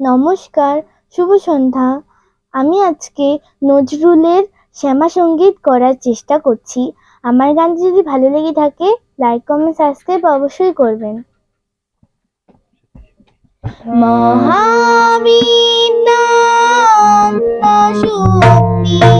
নমস্কার, শুভ সন্ধ্যা। আমি আজকে নজরুলের শ্যামা সংগীত করার চেষ্টা করছি। আমার গান যদি ভালো লেগে থাকে লাইক কমেন্ট সাবস্ক্রাইব অবশ্যই করবেন। মহাবীর শক্তি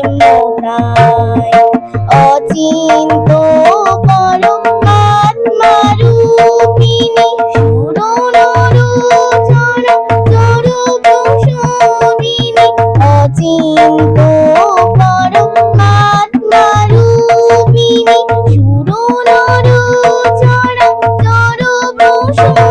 Show.